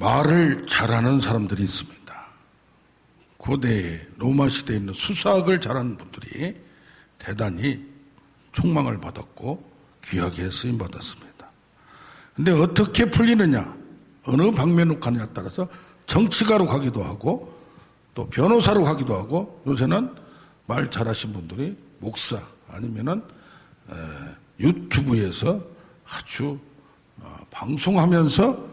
말을 잘하는 사람들이 있습니다. 고대 로마 시대에 있는 수사학을 잘하는 분들이 대단히 총망을 받았고 귀하게 쓰임 받았습니다. 근데 어떻게 풀리느냐, 어느 방면으로 가느냐에 따라서 정치가로 가기도 하고 또 변호사로 가기도 하고 요새는 말 잘하신 분들이 목사 아니면은 에, 유튜브에서 아주 어, 방송하면서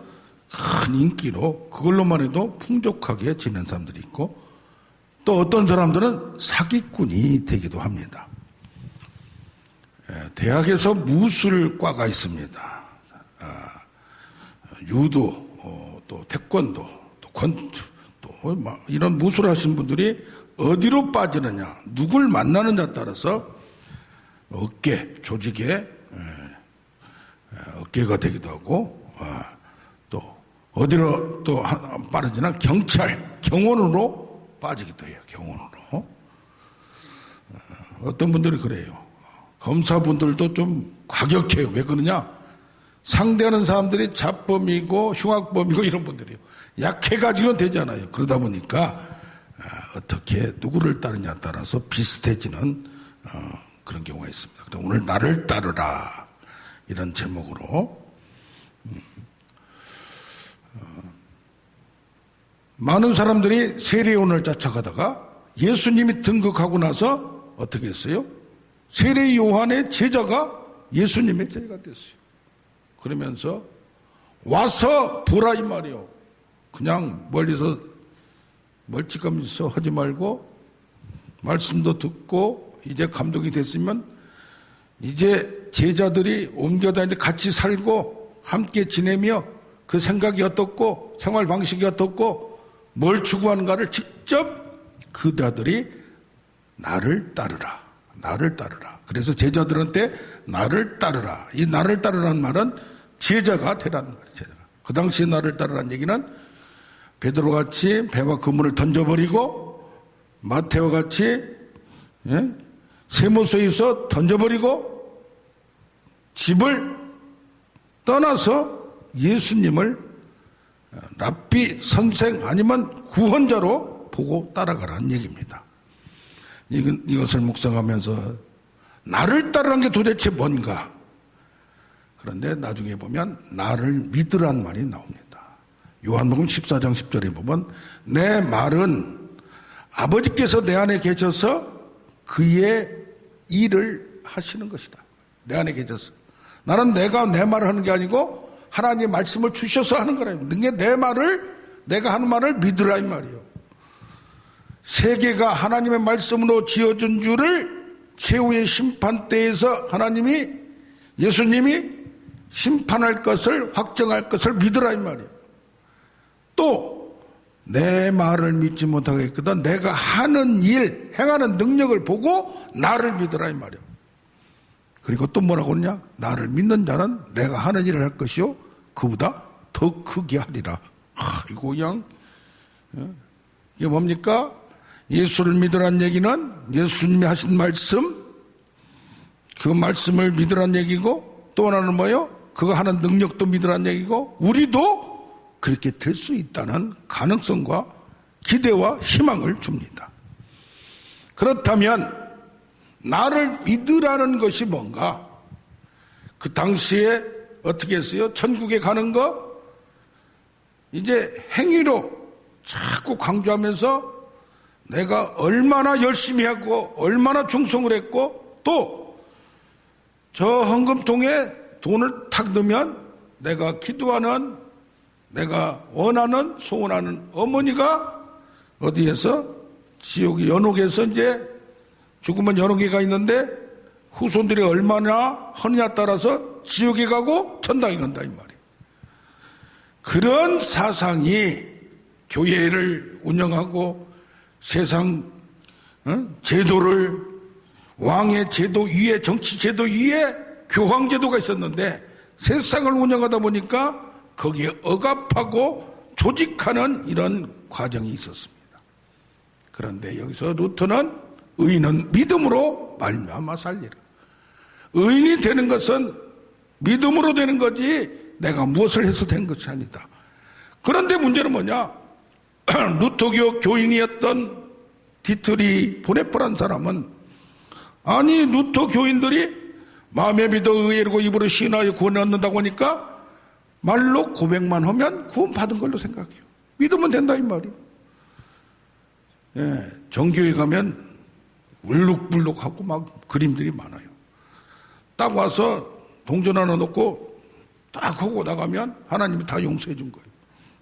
큰 인기로 그걸로만 해도 풍족하게 지낸 사람들이 있고 또 어떤 사람들은 사기꾼이 되기도 합니다. 에, 대학에서 무술과가 있습니다. 아, 유도, 어, 또 태권도, 또 권투, 또막 이런 무술 하신 분들이 어디로 빠지느냐, 누굴 만나느냐에 따라서 어깨, 조직에 에, 에, 어깨가 되기도 하고 아, 또 어디로 또 하- 빠르지나 경찰, 경원으로 빠지기도 해요. 경원으로. 어, 어떤 분들이 그래요. 검사분들도 좀 과격해요. 왜 그러냐? 상대하는 사람들이 자범이고 흉악범이고 이런 분들이요. 약해가지고는 되잖아요. 그러다 보니까 아, 어떻게 누구를 따르냐에 따라서 비슷해지는 어, 그런 경우가 있습니다. 그래서 오늘 나를 따르라 이런 제목으로 음, 어, 많은 사람들이 세례요원을 쫓아가다가 예수님이 등극하고 나서 어떻게 했어요? 세례 요한의 제자가 예수님의 제자가 됐어요. 그러면서 와서 보라 이 말이요. 그냥 멀리서 멀찌감치 하지 말고 말씀도 듣고 이제 감독이 됐으면 이제 제자들이 옮겨 다니는데 같이 살고 함께 지내며 그 생각이 어떻고 생활 방식이 어떻고 뭘 추구하는가를 직접 그 자들이 나를 따르라. 나를 따르라. 그래서 제자들한테 나를 따르라. 이 나를 따르라는 말은 제자가 되라는 말이에요. 제자가. 그 당시에 나를 따르라는 얘기는 베드로 같이 배와 그물을 던져버리고 마테오 같이 예? 세모소에서 던져버리고 집을 떠나서 예수님을 랍비 선생 아니면 구원자로 보고 따라가라는 얘기입니다. 이것을 묵상하면서 나를 따르는 게 도대체 뭔가? 그런데 나중에 보면 나를 믿으란 말이 나옵니다. 요한복음 14장 10절에 보면 내 말은 아버지께서 내 안에 계셔서 그의 일을 하시는 것이다. 내 안에 계셔서. 나는 내가 내 말을 하는 게 아니고 하나님 말씀을 주셔서 하는 거라. 이게 내 말을 내가 하는 말을 믿으라 이 말이요. 세계가 하나님의 말씀으로 지어준 줄을 최후의 심판 때에서 하나님이 예수님이 심판할 것을 확정할 것을 믿으라 이 말이에요. 또 내 말을 믿지 못하겠거든 내가 하는 일, 행하는 능력을 보고 나를 믿으라 이 말이에요. 그리고 또 뭐라고 그러냐? 나를 믿는 자는 내가 하는 일을 할 것이요 그보다 더 크게 하리라. 아, 이거 그냥 어? 이게 뭡니까? 예수를 믿으란 얘기는 예수님이 하신 말씀, 그 말씀을 믿으란 얘기고 또 하나는 뭐요? 그거 하는 능력도 믿으란 얘기고 우리도 그렇게 될 수 있다는 가능성과 기대와 희망을 줍니다. 그렇다면 나를 믿으라는 것이 뭔가? 그 당시에 어떻게 했어요? 천국에 가는 거? 이제 행위로 자꾸 강조하면서 내가 얼마나 열심히 하고 얼마나 충성을 했고 또 저 헌금통에 돈을 탁 넣으면 내가 기도하는 내가 원하는 소원하는 어머니가 어디에서 지옥 연옥에서 이제 죽으면 연옥에 가 있는데 후손들이 얼마나 하느냐 따라서 지옥에 가고 천당에 간다 이 말이에요. 그런 사상이 교회를 운영하고 세상 어? 제도를 왕의 제도 위에 정치 제도 위에 교황 제도가 있었는데 세상을 운영하다 보니까 거기에 억압하고 조직하는 이런 과정이 있었습니다. 그런데 여기서 루터는 의인은 믿음으로 말미암아 살리라. 의인이 되는 것은 믿음으로 되는 거지 내가 무엇을 해서 된 것이 아니다. 그런데 문제는 뭐냐? 루터교 교인이었던 디트리 보네프란 사람은 아니 루터 교인들이 마음에 믿어 의외로 입으로 신하여 구원을 얻는다고 하니까 말로 고백만 하면 구원 받은 걸로 생각해요. 믿으면 된다 이 말이에요. 예, 정교회 가면 울룩불룩하고 막 그림들이 많아요. 딱 와서 동전 하나 놓고 딱 하고 나가면 하나님이 다 용서해 준 거예요.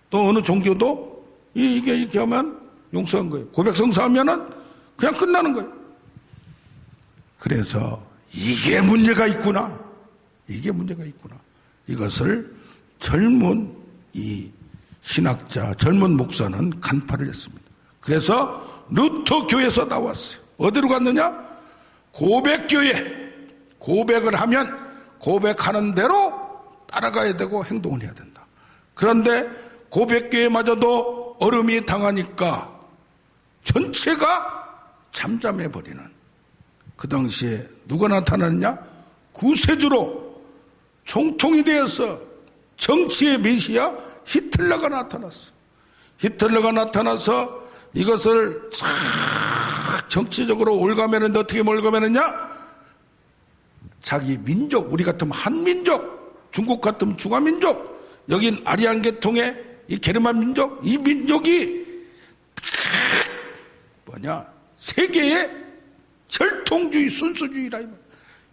또 어느 종교도 이- 이게 이렇게 하면 용서한 거예요. 고백성사 하면은 그냥 끝나는 거예요. 그래서 이게 문제가 있구나. 이게 문제가 있구나. 이것을 젊은 이 신학자, 젊은 목사는 간파를 했습니다. 그래서 루터 교에서 나왔어요. 어디로 갔느냐? 고백교회. 고백을 하면 고백하는 대로 따라가야 되고 행동을 해야 된다. 그런데 고백교회마저도 얼음이 당하니까 전체가 잠잠해 버리는 그 당시에 누가 나타났냐? 구세주로 총통이 되어서 정치의 메시아 히틀러가 나타났어. 히틀러가 나타나서 이것을 싹 정치적으로 올가매는데 어떻게 올가매느냐? 자기 민족, 우리 같으면 한민족, 중국 같으면 중화민족, 여긴 아리안 계통의 이 게르만 민족, 이 민족이 뭐냐? 세계의 절통주의, 순수주의라.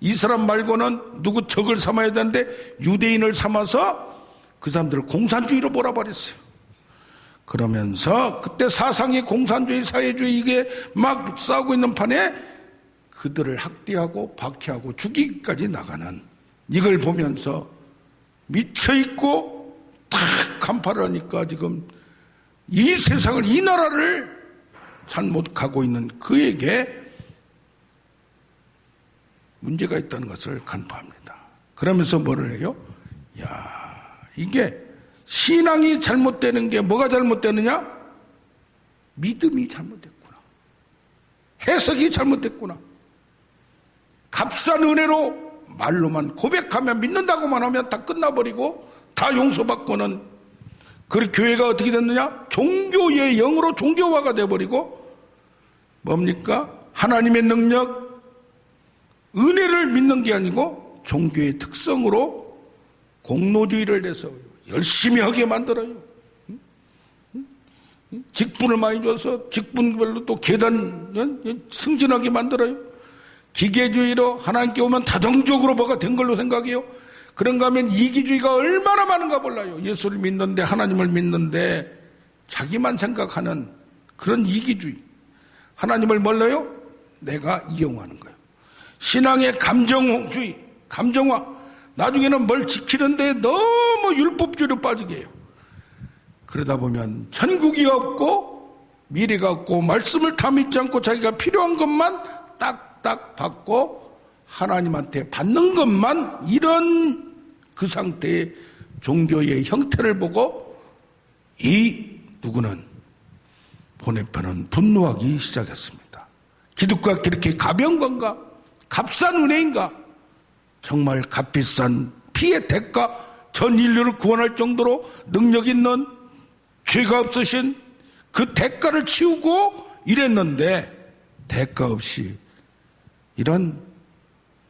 이 사람 말고는 누구 적을 삼아야 되는데 유대인을 삼아서 그 사람들을 공산주의로 몰아버렸어요. 그러면서 그때 사상이 공산주의, 사회주의 이게 막 싸우고 있는 판에 그들을 학대하고 박해하고 죽이기까지 나가는 이걸 보면서 미쳐있고 탁 간파를 하니까 지금 이 세상을, 이 나라를 잘못 가고 있는 그에게 문제가 있다는 것을 간파합니다. 그러면서 뭐를 해요? 야, 이게 신앙이 잘못되는 게 뭐가 잘못되느냐? 믿음이 잘못됐구나. 해석이 잘못됐구나. 값싼 은혜로 말로만 고백하면 믿는다고만 하면 다 끝나버리고 다 용서받고는 그 교회가 어떻게 됐느냐? 종교의 영으로 종교화가 돼버리고 뭡니까? 하나님의 능력, 은혜를 믿는 게 아니고 종교의 특성으로 공로주의를 내서 열심히 하게 만들어요. 직분을 많이 줘서 직분별로 또 계단 응? 승진하게 만들어요. 기계주의로 하나님께 오면 다정적으로 뭐가 된 걸로 생각해요. 그런가 하면 이기주의가 얼마나 많은가 몰라요. 예수를 믿는데 하나님을 믿는데 자기만 생각하는 그런 이기주의. 하나님을 몰라요? 내가 이용하는 거예요. 신앙의 감정주의, 감정화. 나중에는 뭘 지키는데 너무 율법주의로 빠지게 해요. 그러다 보면 천국이 없고 미래가 없고 말씀을 다 믿지 않고 자기가 필요한 것만 딱 딱 받고 하나님한테 받는 것만 이런 그 상태의 종교의 형태를 보고 이 누구는 보내편은 분노하기 시작했습니다. 기독교가 그렇게 가벼운 건가? 값싼 은혜인가? 정말 값비싼 피의 대가, 전 인류를 구원할 정도로 능력 있는 죄가 없으신 그 대가를 치우고 이랬는데 대가 없이 이런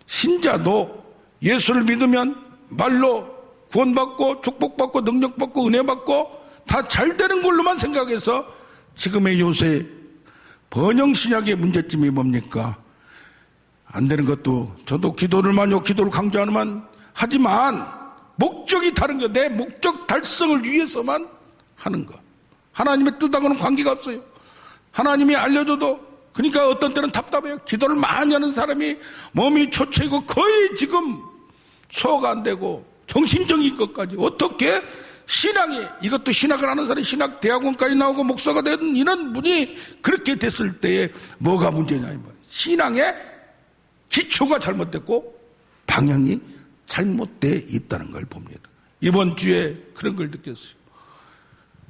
신자도 예수를 믿으면 말로 구원받고 축복받고 능력받고 은혜받고 다 잘 되는 걸로만 생각해서 지금의 요새 번영신약의 문제점이 뭡니까? 안 되는 것도 저도 기도를 많이 하고 기도를 강조하는만 하지만 목적이 다른 거, 내 목적 달성을 위해서만 하는 거. 하나님의 뜻하고는 관계가 없어요. 하나님이 알려줘도 그러니까 어떤 때는 답답해요. 기도를 많이 하는 사람이 몸이 초췌고 거의 지금 소화가 안 되고 정신적인 것까지 어떻게 신앙이 이것도 신학을 하는 사람이 신학 대학원까지 나오고 목사가 된 이런 분이 그렇게 됐을 때에 뭐가 문제냐 이 말. 신앙의 기초가 잘못됐고 방향이 잘못돼 있다는 걸 봅니다. 이번 주에 그런 걸 느꼈어요.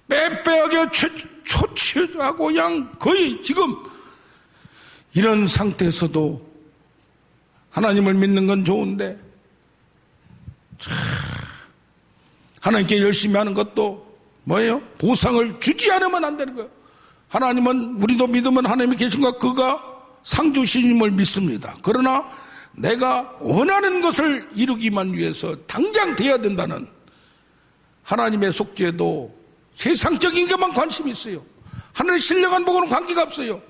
빼빼하게 초췌하고 그냥 거의 지금 이런 상태에서도 하나님을 믿는 건 좋은데 참 하나님께 열심히 하는 것도 뭐예요? 보상을 주지 않으면 안 되는 거예요. 하나님은 우리도 믿으면 하나님이 계신가 그가 상주신임을 믿습니다. 그러나 내가 원하는 것을 이루기만 위해서 당장 돼야 된다는 하나님의 속죄도 세상적인 것만 관심이 있어요. 하늘의 신령한 복은 관계가 없어요.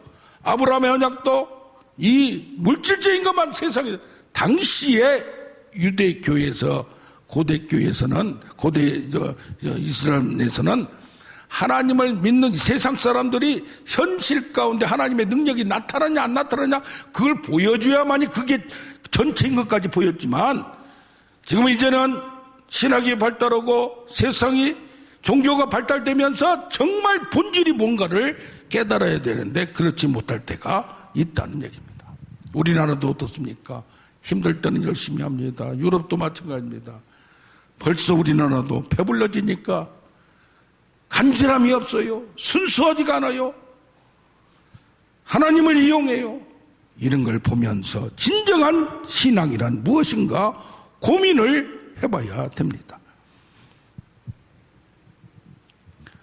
아브라함의 언약도 이 물질적인 것만 세상에 당시에 유대 교회에서 고대 교회에서는 고대 이스라엘에서는 하나님을 믿는 세상 사람들이 현실 가운데 하나님의 능력이 나타나냐 안 나타나냐 그걸 보여줘야만이 그게 전체인 것까지 보였지만 지금 이제는 신학이 발달하고 세상이 종교가 발달되면서 정말 본질이 뭔가를 깨달아야 되는데 그렇지 못할 때가 있다는 얘기입니다. 우리나라도 어떻습니까? 힘들 때는 열심히 합니다. 유럽도 마찬가지입니다. 벌써 우리나라도 배불러지니까 간절함이 없어요. 순수하지가 않아요. 하나님을 이용해요. 이런 걸 보면서 진정한 신앙이란 무엇인가 고민을 해봐야 됩니다.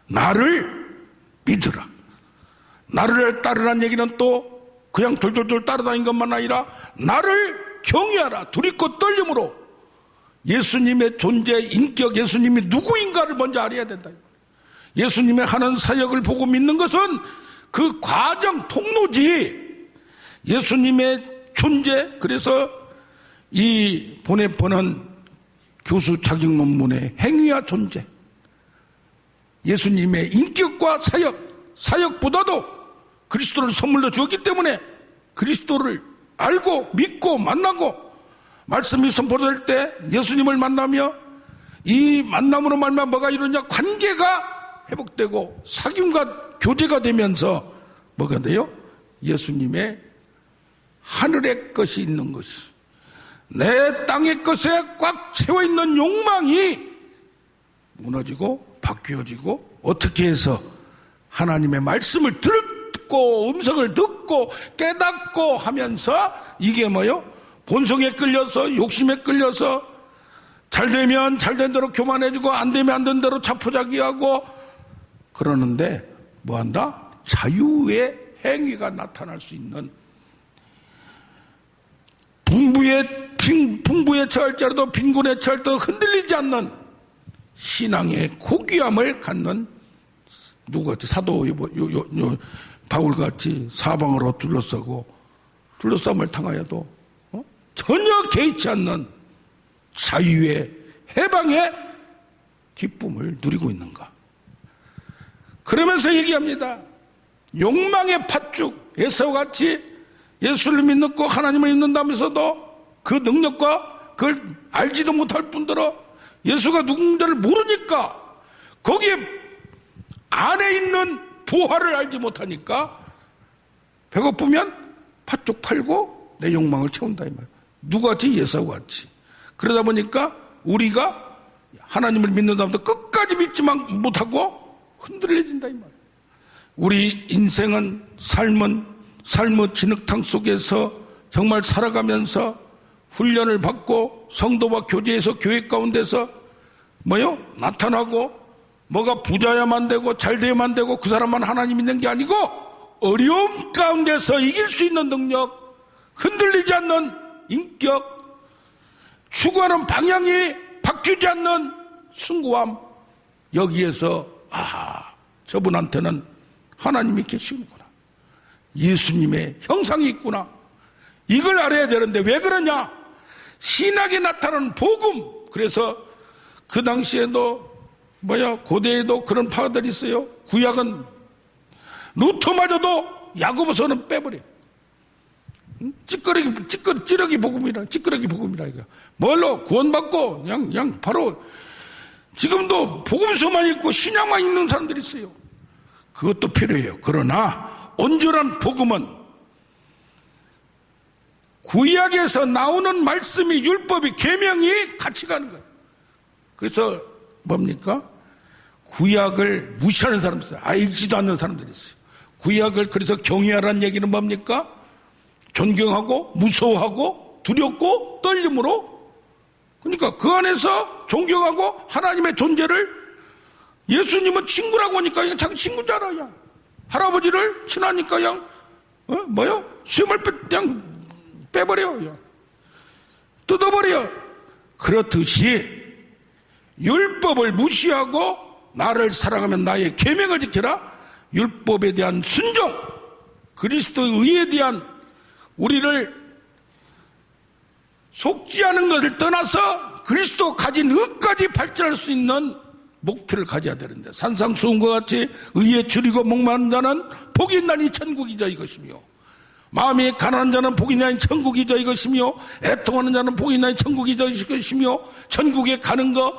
나를 믿으라. 나를 따르라는 얘기는 또 그냥 돌돌돌 따라다닌 것만 아니라 나를 경외하라. 두리고 떨림으로 예수님의 존재, 인격, 예수님이 누구인가를 먼저 알아야 된다. 예수님의 하는 사역을 보고 믿는 것은 그 과정, 통로지. 예수님의 존재, 그래서 이 보내보는 교수 자격 논문의 행위와 존재. 예수님의 인격과 사역, 사역보다도 그리스도를 선물로 주었기 때문에 그리스도를 알고 믿고 만나고 말씀이 선포될 때 예수님을 만나며 이 만남으로 말면 뭐가 이러냐 관계가 회복되고 사귐과 교제가 되면서 뭐가 돼요? 예수님의 하늘의 것이 있는 것이 내 땅의 것에 꽉 채워 있는 욕망이 무너지고 바뀌어지고 어떻게 해서 하나님의 말씀을 듣고 음성을 듣고 깨닫고 하면서 이게 뭐요? 본성에 끌려서 욕심에 끌려서 잘 되면 잘 된 대로 교만해지고 안 되면 안 된 대로 자포자기하고 그러는데 뭐 한다? 자유의 행위가 나타날 수 있는 풍부에 빈, 풍부에 처할 자라도 빈곤에 처할 때도 흔들리지 않는 신앙의 고귀함을 갖는 누구같이 사도 요, 요, 요, 요 바울같이 사방으로 둘러싸고 둘러싸움을 당하여도 어? 전혀 개의치 않는 자유의 해방의 기쁨을 누리고 있는가 그러면서 얘기합니다 욕망의 팥죽 에서같이 예수를 믿고 하나님을 믿는다면서도 그 능력과 그걸 알지도 못할 뿐더러 예수가 누군가를 모르니까 거기에 안에 있는 보화를 알지 못하니까 배고프면 팥죽 팔고 내 욕망을 채운다 이 말. 누구같이 예수같이. 그러다 보니까 우리가 하나님을 믿는다면서 끝까지 믿지만 못하고 흔들려진다 이 말. 우리 인생은 삶은 삶의 진흙탕 속에서 정말 살아가면서 훈련을 받고 성도와 교제에서 교회 가운데서 뭐요? 나타나고 뭐가 부자야만 되고 잘 돼야만 되고 그 사람만 하나님 있는 게 아니고 어려움 가운데서 이길 수 있는 능력 흔들리지 않는 인격 추구하는 방향이 바뀌지 않는 숭고함. 여기에서 아 저분한테는 하나님이 계시는구나. 예수님의 형상이 있구나. 이걸 알아야 되는데 왜 그러냐? 신학에 나타나는 복음. 그래서 그 당시에도 뭐야 고대에도 그런 파들이 있어요? 구약은 루터마저도 야고보서는 빼버려. 찌끄러기 찌끄 찌르기 복음이라 찌끄러기 복음이라 이거. 뭘로? 구원받고 그냥 그냥 바로 지금도 복음서만 읽고 신약만 읽는 사람들이 있어요. 그것도 필요해요. 그러나 온전한 복음은 구약에서 나오는 말씀이 율법이 계명이 같이 가는 거예요. 그래서 뭡니까? 구약을 무시하는 사람이 있어요. 알지도 않는 사람들이 있어요. 구약을 그래서 경외하라는 얘기는 뭡니까? 존경하고 무서워하고 두렵고 떨림으로 그러니까 그 안에서 존경하고 하나님의 존재를 예수님은 친구라고 하니까 그냥 자기 친구인 줄 알아요. 할아버지를 친하니까 그냥, 어, 뭐요? 수염을 빼, 그냥 빼버려요. 뜯어버려. 그렇듯이 율법을 무시하고 나를 사랑하면 나의 계명을 지켜라. 율법에 대한 순종, 그리스도의 의에 대한 우리를 속지 않은 것을 떠나서 그리스도 가진 의까지 발전할 수 있는 목표를 가져야 되는데 산상수훈과 같이 의에 줄이고 목마른 자는 복이 있나니 천국이자 이것이며 마음이 가난한 자는 복이 있나니 천국이자 이것이며 애통하는 자는 복이 있나니 천국이자 이것이며 천국에 가는 거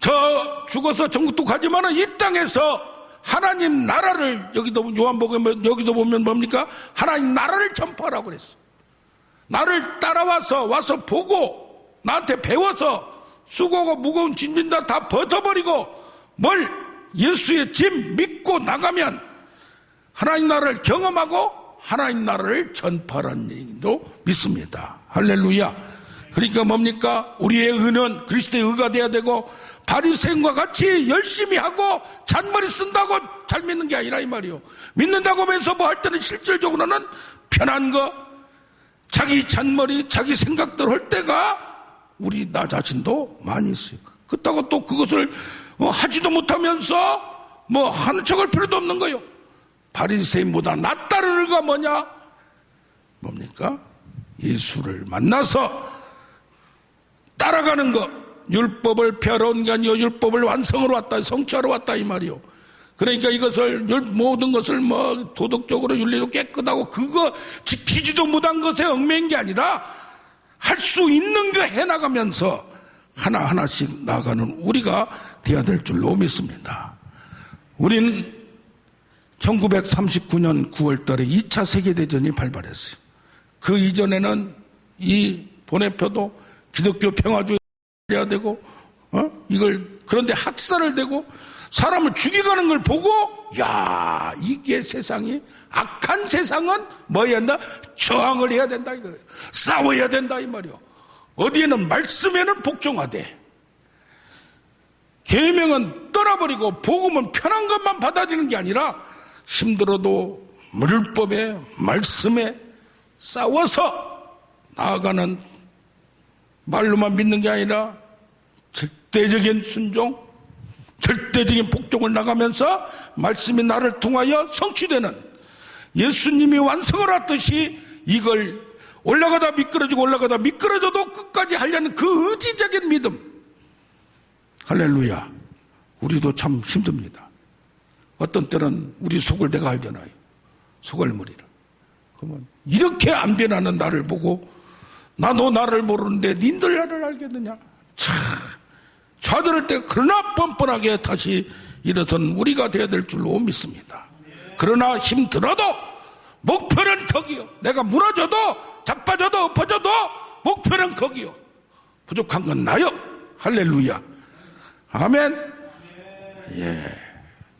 저 죽어서 전국도 가지만은 이 땅에서 하나님 나라를 여기도 요한복음 여기도 보면 뭡니까 하나님 나라를 전파하라고 그랬어. 나를 따라와서 와서 보고 나한테 배워서 수고하고 무거운 짐진 다 다 벗어버리고 뭘 예수의 짐 믿고 나가면 하나님 나라를 경험하고 하나님 나라를 전파하는 얘기도 믿습니다. 할렐루야. 그러니까 뭡니까? 우리의 의는 그리스도의 의가 돼야 되고 바리새인과 같이 열심히 하고 잔머리 쓴다고 잘 믿는 게 아니라 이 말이요. 믿는다고 하면서 뭐 할 때는 실질적으로는 편한 거, 자기 잔머리, 자기 생각대로 할 때가 우리 나 자신도 많이 있어요. 그렇다고 또 그것을 어, 하지도 못하면서 뭐 하는 척할 필요도 없는 거예요. 바리새인보다 낫다는 의가 뭐냐? 뭡니까? 예수를 만나서 따라가는 것. 율법을 펴러 온 게 아니요 율법을 완성으로 왔다 성취하러 왔다 이 말이요. 그러니까 이것을 율- 모든 것을 뭐 도덕적으로 윤리도 깨끗하고 그거 지키지도 못한 것에 얽매인 게 아니라 할 수 있는 거 해나가면서 하나 하나씩 나가는 우리가 되어야 될 줄로 믿습니다. 우리는 1939년 9월 달에 2차 세계대전이 발발했어요. 그 이전에는 이 본회표도 기독교 평화주의 해야 되고, 어? 이걸, 그런데 학살을 되고, 사람을 죽여가는 걸 보고, 야 이게 세상이, 악한 세상은 뭐 해야 한다? 저항을 해야 된다, 이거예요. 싸워야 된다, 이 말이요. 어디에는 말씀에는 복종하되, 계명은 떠나버리고, 복음은 편한 것만 받아들이는 게 아니라, 힘들어도 물법에, 말씀에 싸워서 나아가는 말로만 믿는 게 아니라 절대적인 순종, 절대적인 복종을 나가면서 말씀이 나를 통하여 성취되는 예수님이 완성을 하듯이 이걸 올라가다 미끄러지고 올라가다 미끄러져도 끝까지 하려는 그 의지적인 믿음. 할렐루야. 우리도 참 힘듭니다. 어떤 때는 우리 속을 내가 알잖아요. 속을머리를. 그러면 이렇게 안 변하는 나를 보고 나 너 나를 모르는데 닌들 나를 알겠느냐? 참 좌들을 때 그러나 뻔뻔하게 다시 일어선 우리가 되어야 될 줄로 믿습니다. 그러나 힘들어도 목표는 거기요. 내가 무너져도 자빠져도 엎어져도 목표는 거기요. 부족한 건 나요. 할렐루야. 아멘. 예.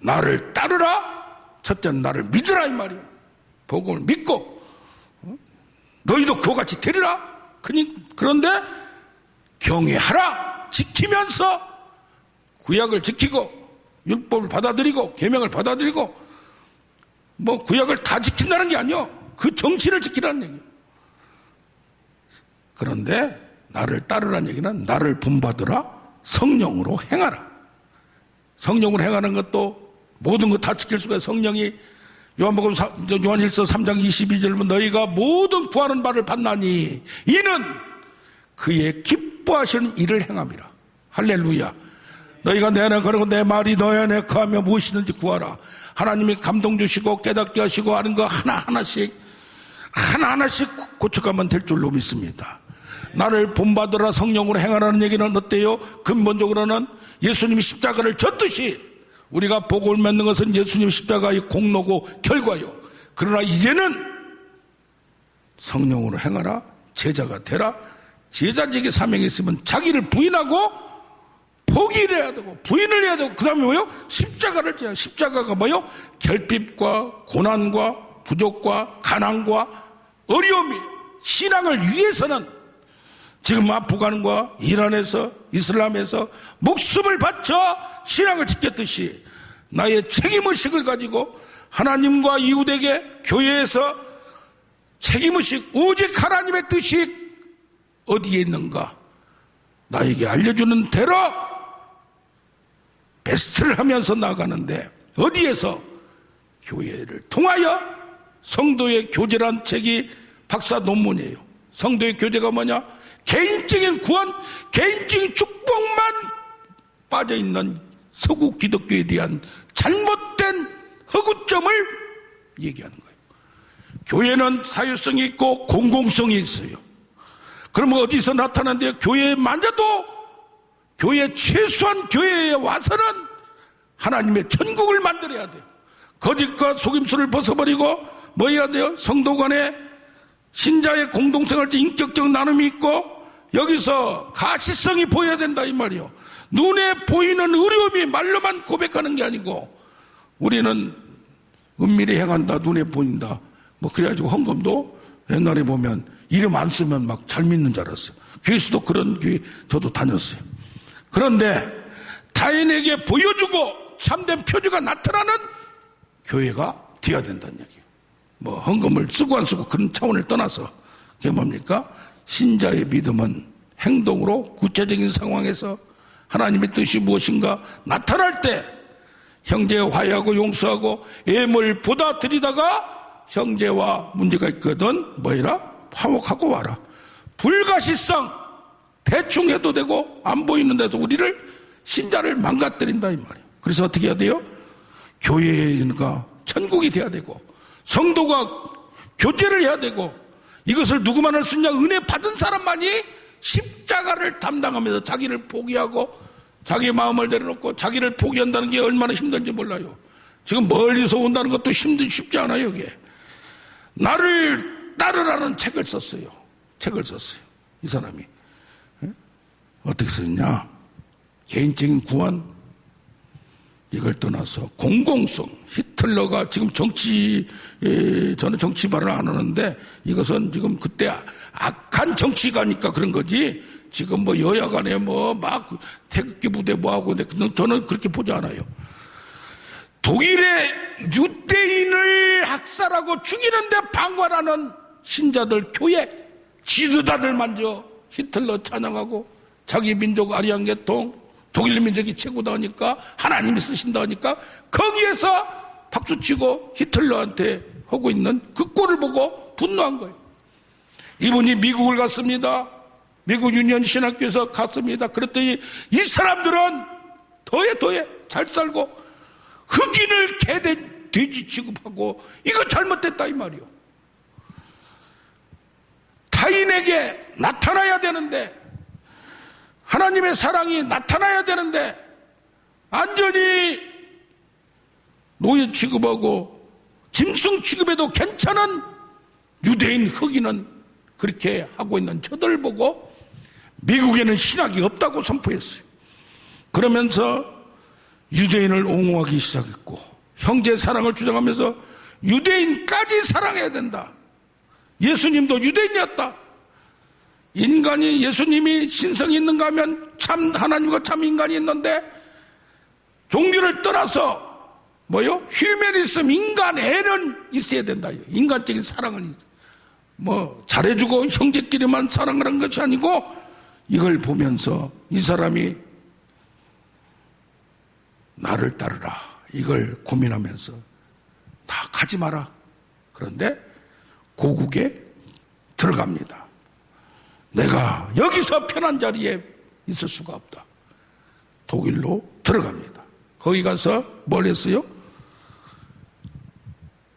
나를 따르라. 첫째는 나를 믿으라 이 말이요. 복음을 믿고 어? 너희도 그와 같이 되리라. 그런데 경외하라. 지키면서 구약을 지키고 율법을 받아들이고 계명을 받아들이고 뭐 구약을 다 지킨다는 게 아니요. 그 정신을 지키라는 얘기예요. 그런데 나를 따르라는 얘기는 나를 본받으라 성령으로 행하라. 성령으로 행하는 것도 모든 것 다 지킬 수가. 성령이 요한복음 사- 요한일서 3장 22절 보면 너희가 모든 구하는 바를 받나니 이는 그의 기뻐하시는 일을 행함이라. 할렐루야. 너희가 내 안에 거하고 내 말이 너희 안에 거하며 무엇이든지 구하라. 하나님이 감동 주시고 깨닫게 하시고 하는 거 하나하나씩 하나하나씩 고쳐가면 될 줄로 믿습니다. 나를 본받으라 성령으로 행하라는 얘기는 어때요? 근본적으로는 예수님이 십자가를 졌듯이 우리가 복을 맺는 것은 예수님 십자가의 공로고 결과요. 그러나 이제는 성령으로 행하라. 제자가 되라. 제자직의 사명이 있으면 자기를 부인하고 포기를 해야 되고 부인을 해야 되고 그 다음에 뭐요? 십자가를 져야 십자가가 뭐요? 결핍과 고난과 부족과 가난과 어려움이 신앙을 위해서는 지금 아프간과 이란에서 이슬람에서 목숨을 바쳐 신앙을 지켰듯이 나의 책임의식을 가지고 하나님과 이웃에게 교회에서 책임의식, 오직 하나님의 뜻이 어디에 있는가? 나에게 알려주는 대로 베스트를 하면서 나가는데 어디에서 교회를 통하여 성도의 교제란 책이 박사 논문이에요. 성도의 교제가 뭐냐? 개인적인 구원, 개인적인 축복만 빠져 있는 서구 기독교에 대한 잘못된 허구점을 얘기하는 거예요. 교회는 사유성이 있고 공공성이 있어요. 그러면 어디서 나타난대요? 교회만져도 교회 최소한 교회에 와서는 하나님의 천국을 만들어야 돼요. 거짓과 속임수를 벗어버리고 뭐 해야 돼요? 성도 간에 신자의 공동생활 때 인격적 나눔이 있고 여기서 가시성이 보여야 된다 이 말이요. 눈에 보이는 의료움이 말로만 고백하는 게 아니고 우리는 은밀히 행한다 눈에 보인다 뭐 그래가지고 헌금도 옛날에 보면 이름 안 쓰면 막 잘 믿는 줄 알았어요. 교회에서도 그런 교회 저도 다녔어요. 그런데 타인에게 보여주고 참된 표지가 나타나는 교회가 되어야 된다는 얘기예요. 뭐 헌금을 쓰고 안 쓰고 그런 차원을 떠나서 그게 뭡니까? 신자의 믿음은 행동으로 구체적인 상황에서 하나님의 뜻이 무엇인가 나타날 때 형제 화해하고 용서하고 애물 보다 드리다가 형제와 문제가 있거든 뭐해라? 화목하고 와라. 불가시성 대충 해도 되고 안 보이는 데서 우리를 신자를 망가뜨린다 이 말이에요 그래서 어떻게 해야 돼요? 교회가 천국이 돼야 되고 성도가 교제를 해야 되고 이것을 누구만 할 수 있냐? 은혜 받은 사람만이 십자가를 담당하면서 자기를 포기하고 자기 마음을 내려놓고 자기를 포기한다는 게 얼마나 힘든지 몰라요. 지금 멀리서 온다는 것도 힘든 쉽지 않아요, 이게. 나를 따르라는 책을 썼어요. 책을 썼어요. 이 사람이. 예? 어떻게 썼냐? 개인적인 구원, 이걸 떠나서 공공성, 히틀러가 지금 정치, 에, 저는 정치 발언 안 하는데 이것은 지금 그때 악한 정치가니까 그런 거지 지금 뭐 여야 간에 뭐 막 태극기 부대 뭐하고 근데 저는 그렇게 보지 않아요. 독일의 유대인을 학살하고 죽이는데 방관하는 신자들 교회 지도자들 만져 히틀러 찬양하고 자기 민족 아리안 계통 독일 민족이 최고다 하니까 하나님이 쓰신다 하니까 거기에서 박수치고 히틀러한테 하고 있는 그 꼴을 보고 분노한 거예요. 이분이 미국을 갔습니다. 미국 유니언 신학교에서 갔습니다. 그랬더니 이 사람들은 더해 더해 잘 살고 흑인을 개돼 돼지 취급하고 이거 잘못됐다 이 말이요. 타인에게 나타나야 되는데 하나님의 사랑이 나타나야 되는데 안전히 노예 취급하고 짐승 취급해도 괜찮은 유대인 흑인은 그렇게 하고 있는 저들 보고 미국에는 신학이 없다고 선포했어요. 그러면서 유대인을 옹호하기 시작했고 형제 사랑을 주장하면서 유대인까지 사랑해야 된다. 예수님도 유대인이었다. 인간이 예수님이 신성이 있는가 하면 참 하나님과 참 인간이 있는데 종교를 떠나서 뭐요? 휴메니즘 인간애는 있어야 된다. 인간적인 사랑은 뭐 잘해주고 형제끼리만 사랑을 한 것이 아니고 이걸 보면서 이 사람이 나를 따르라. 이걸 고민하면서 다 가지 마라. 그런데 고국에 들어갑니다. 내가 여기서 편한 자리에 있을 수가 없다. 독일로 들어갑니다. 거기 가서 뭘 했어요?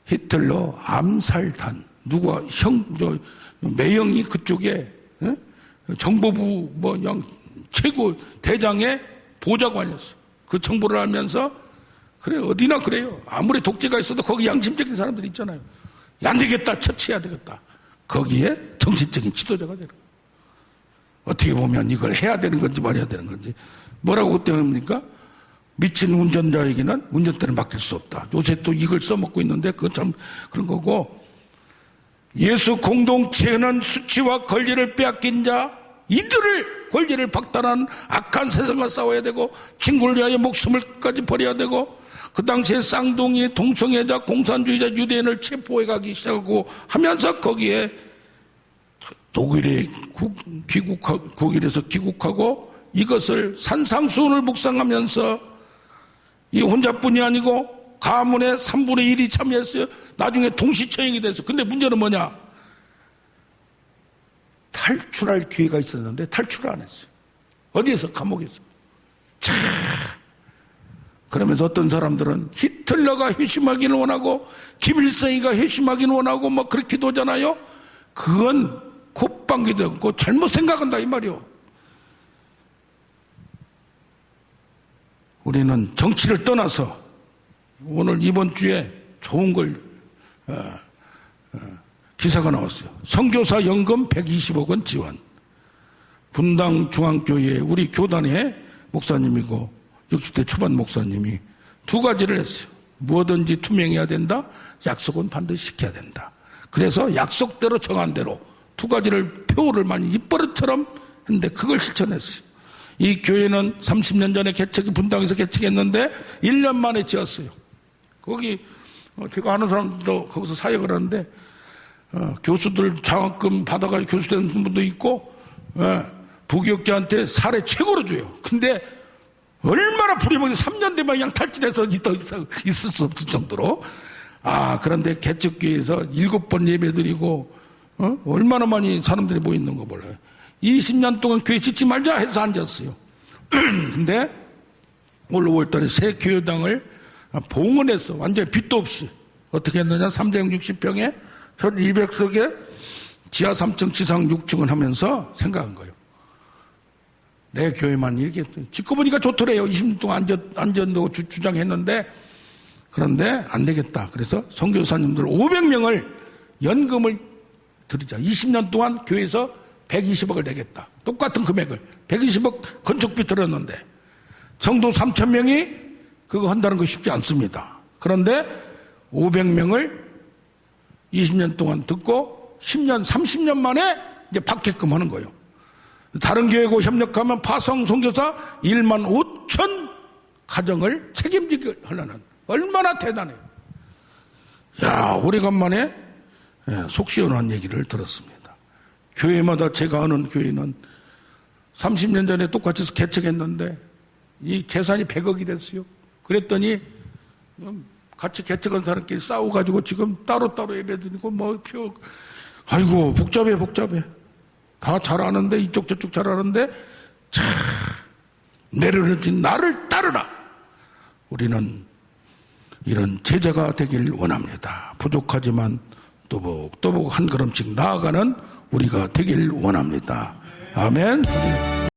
히틀러 암살단 누가 형, 저, 매형이 그쪽에 에? 정보부 뭐 그냥 최고 대장의 보좌관이었어. 그 정보를 알면서 그래 어디나 그래요. 아무리 독재가 있어도 거기 양심적인 사람들 있잖아요. 안 되겠다 처치해야 되겠다. 거기에 정신적인 지도자가 되는 거예요. 어떻게 보면 이걸 해야 되는 건지 말해야 되는 건지 뭐라고 그때 합니까? 미친 운전자에게는 운전대를 맡길 수 없다. 요새 또 이걸 써먹고 있는데 그건 참 그런 거고 예수 공동체는 수치와 권리를 빼앗긴 자 이들을 권리를 박탈한 악한 세상과 싸워야 되고 친구를 위하여 목숨을까지 버려야 되고 그 당시에 쌍둥이 동성애자 공산주의자 유대인을 체포해 가기 시작하고 하면서 거기에 독일에 국- 귀국하, 독일에서 귀국하고 이것을 산상수훈을 묵상하면서 이 혼자뿐이 아니고 가문의 3분의 1이 참여했어요. 나중에 동시처형이 됐어. 근데 문제는 뭐냐? 탈출할 기회가 있었는데 탈출을 안 했어요. 어디에서? 감옥에서. 차. 그러면서 어떤 사람들은 히틀러가 회심하기는 원하고 김일성이가 회심하기는 원하고 뭐 그렇기도 하잖아요. 그건 콧방귀도 없고 잘못 생각한다 이 말이요. 우리는 정치를 떠나서 오늘 이번 주에 좋은 걸 기사가 나왔어요. 선교사 연금 120억 원 지원. 분당 중앙교회 우리 교단의 목사님이고 60대 초반 목사님이 두 가지를 했어요. 무엇든지 투명해야 된다. 약속은 반드시 지켜야 된다. 그래서 약속대로 정한 대로 두 가지를 표를 많이 입버릇처럼 했는데 그걸 실천했어요. 이 교회는 30년 전에 개척이 분당에서 개척했는데 1년 만에 지었어요. 거기 어, 제가 아는 사람도 거기서 사역을 하는데 어, 교수들 장학금 받아가 교수 되는 분도 있고 예, 부교육자한테 사례 최고로 줘요. 근데 얼마나 부리먹이 3년 되면 그냥 탈진해서 있어, 있어, 있을 수 없을 정도로 아 그런데 개척교회에서 일곱 번 예배드리고 어? 얼마나 많이 사람들이 모이는 거 몰라요. 20년 동안 교회 짓지 말자 해서 앉았어요. 근데 올 5월달에 새 교회당을 봉헌해서 완전히 빚도 없이 어떻게 했느냐 360평에 1200석에 지하 3층 지상 6층을 하면서 생각한 거예요. 내 교회만 이렇게 짓고 보니까 좋더래요. 20년 동안 앉았, 앉았다고 주, 주장했는데 그런데 안 되겠다. 그래서 선교사님들 500명을 연금을 드리자. 20년 동안 교회에서 120억을 내겠다. 똑같은 금액을 120억 건축비 들었는데 성도 3천 명이 그거 한다는 거 쉽지 않습니다. 그런데 500명을 20년 동안 듣고 10년, 30년 만에 이제 받게끔 하는 거예요. 다른 교회고 협력하면 파송 선교사 1만 5천 가정을 책임지게 하려는 얼마나 대단해요. 야, 오래간만에 예, 속 시원한 얘기를 들었습니다. 교회마다 제가 아는 교회는 30년 전에 똑같이 개척했는데 이 재산이 100억이 됐어요. 그랬더니 음, 같이 개척한 사람끼리 싸워가지고 지금 따로따로 예배 드리고 뭐 표, 아이고 복잡해 복잡해. 다잘 아는데 이쪽 저쪽 잘 아는데 참 내려놓진 나를 따르라. 우리는 이런 제자가 되길 원합니다. 부족하지만 또복 또복 한 걸음씩 나아가는 우리가 되길 원합니다. 아멘.